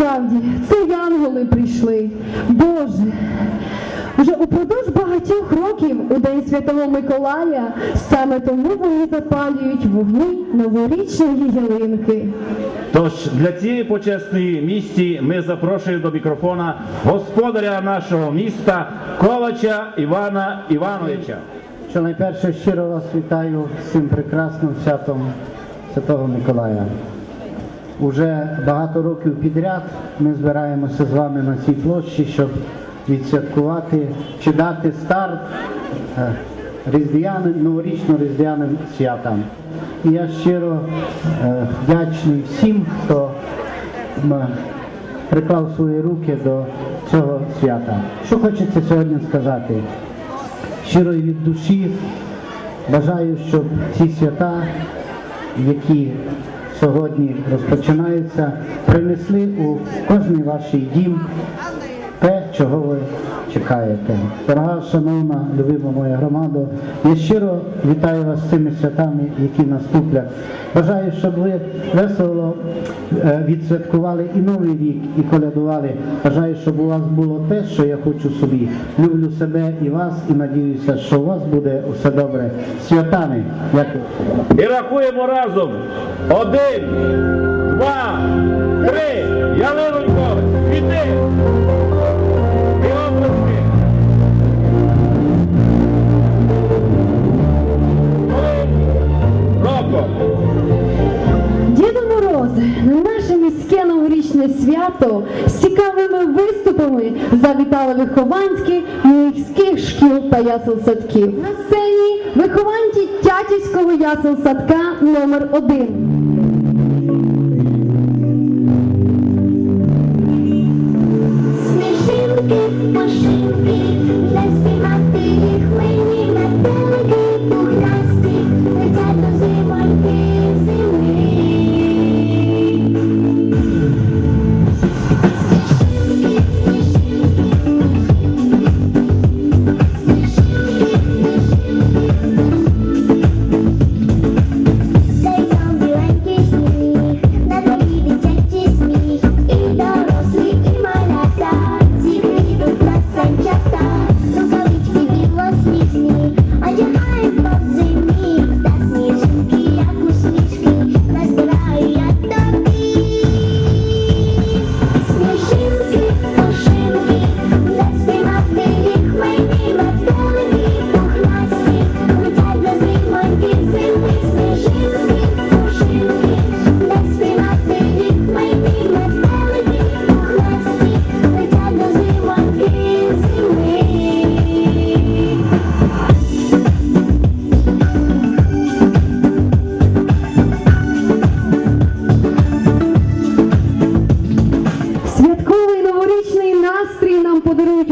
справді, це янголи прийшли. Боже. Вже упродовж багатьох років у День Святого Миколая саме тому вони запалюють вогні новорічної ялинки. Тож для цієї почесної місії ми запрошуємо до мікрофона господаря нашого міста Ковача Івана Івановича. Що найперше щиро вас вітаю цим прекрасним святом Святого Миколая. Уже багато років підряд ми збираємося з вами на цій площі, щоб відсвяткувати чи дати старт е, різдвяним, новорічно-різдвяним святам. І я щиро е, вдячний всім, хто приклав свої руки до цього свята. Що хочеться сьогодні сказати? щиро і від душі бажаю, щоб ці свята, які сьогодні розпочинаються, принесли у кожний ваш дім те, чого ви чекаєте. Дорога, шановна, любима моя громада, я щиро вітаю вас з цими святами, які наступлять. Бажаю, щоб ви весело е, відсвяткували і новий рік, і колядували. Бажаю, щоб у вас було те, що я хочу собі. Люблю себе і вас, і надіюся, що у вас буде все добре. Святами. Дякую. І рахуємо разом. Один, два, три. Ялинонько, іди. Свято з цікавими виступами завітали вихованські міських шкіл та ясел-садків. На сцені вихованці Тятівського ясел-садка номер 1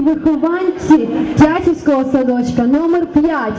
вихованці тясівського садочка номер 5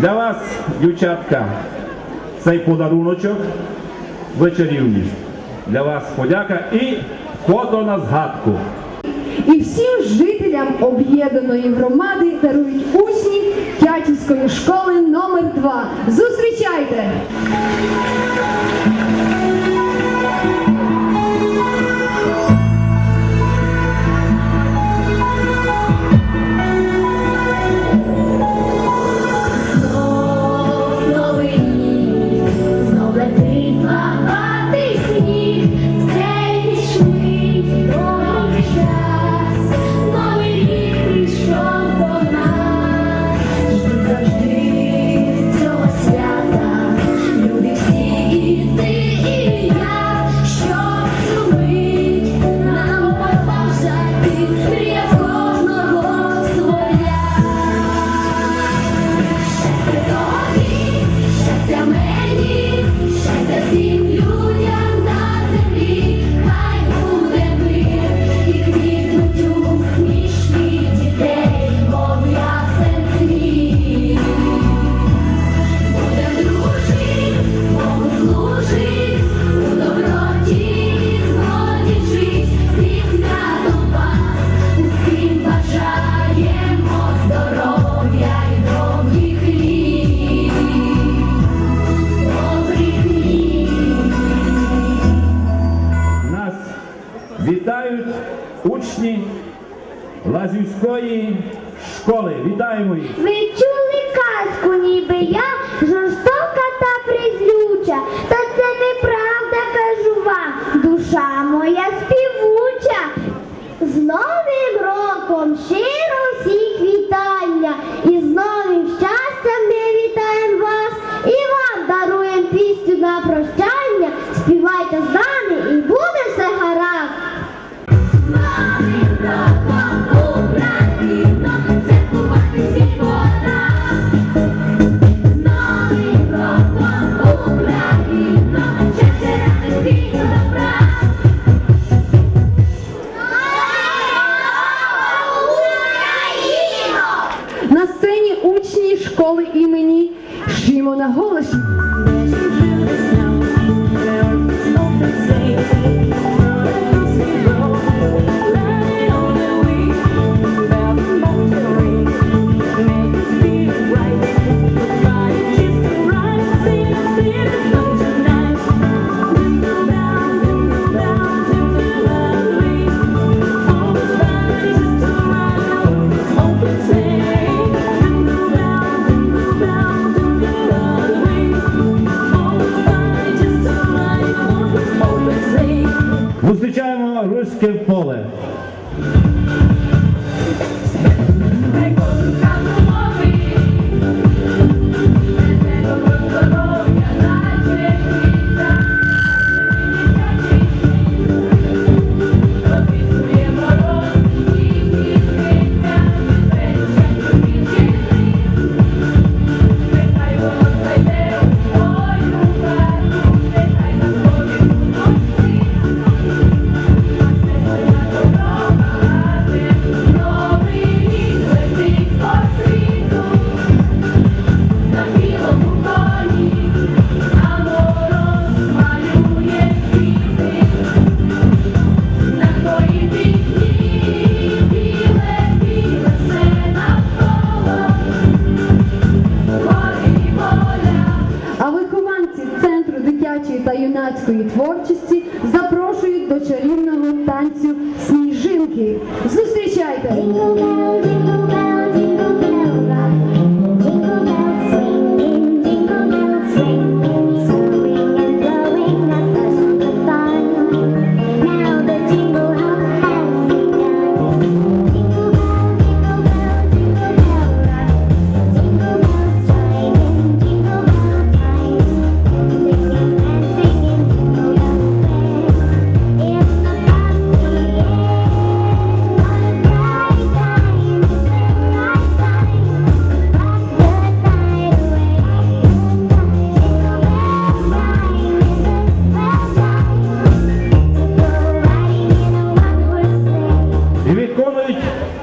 Для вас, дівчатка, цей подаруночок вечерівні. Для вас подяка і фото на згадку. І всім жителям об'єднаної громади дарують учні Тятівської школи номер 2 Зустрічайте! Вітають учні Лазівської школи. Вітаємо їх! Ви чули казку, ніби я жорстока та призлюча. Та це неправда кажу вам, душа моя співуча. З Новим роком ще.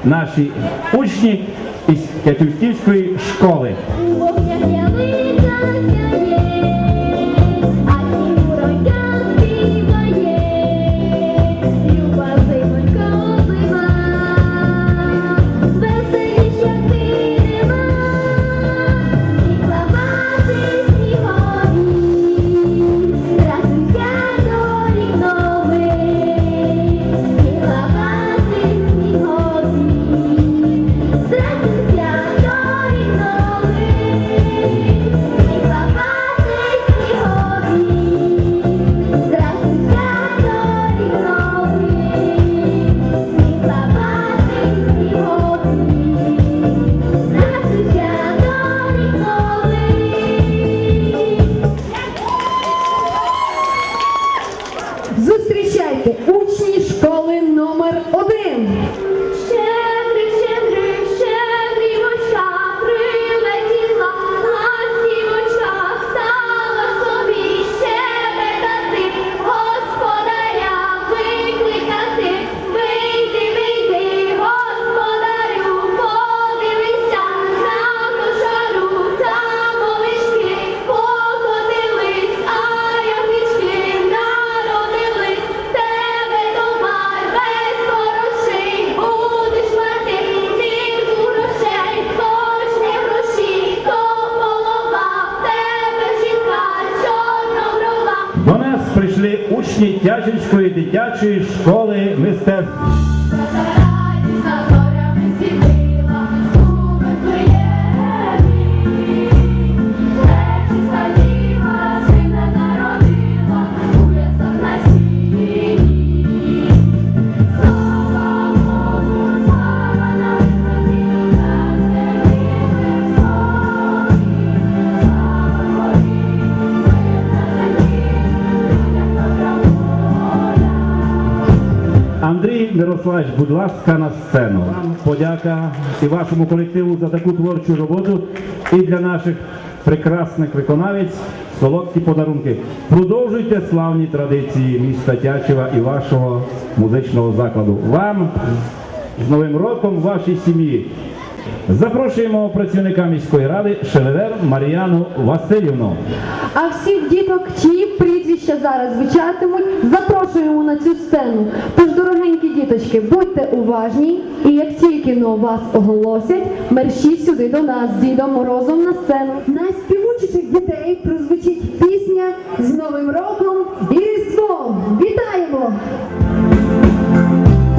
наші учні із Тетюшківської школи. Учні Тячинської дитячої школи мистецтв. Мирославович, будь ласка, на сцену. Подяка і вашому колективу за таку творчу роботу і для наших прекрасних виконавець солодкі подарунки. Продовжуйте славні традиції міста Тячева і вашого музичного закладу. Вам з Новим роком вашій сім'ї. Запрошуємо працівника міської ради Шелевер Мар'яну Васильівну. А всіх діток, чиї прізвища зараз звучатимуть, запрошуємо на цю сцену. Тож, дорогенькі діточки, будьте уважні, і як тільки но вас оголосять, мерщіть сюди до нас з Дідом Морозом на сцену. Найспівучих дітей прозвучить пісня з Новим роком і Різдвом. Вітаємо!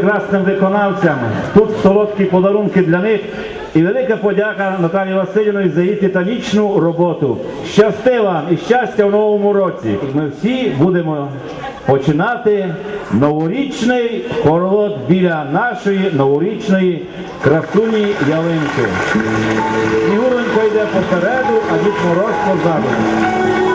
прекрасним виконавцям. Тут солодкі подарунки для них. І велика подяка Наталії Васильівні за її титанічну роботу. Щасти вам і щастя в новому році. Ми всі будемо починати новорічний хоровод біля нашої новорічної красуні ялинки. Снігуренько йде попереду, а Дід Мороз позаду.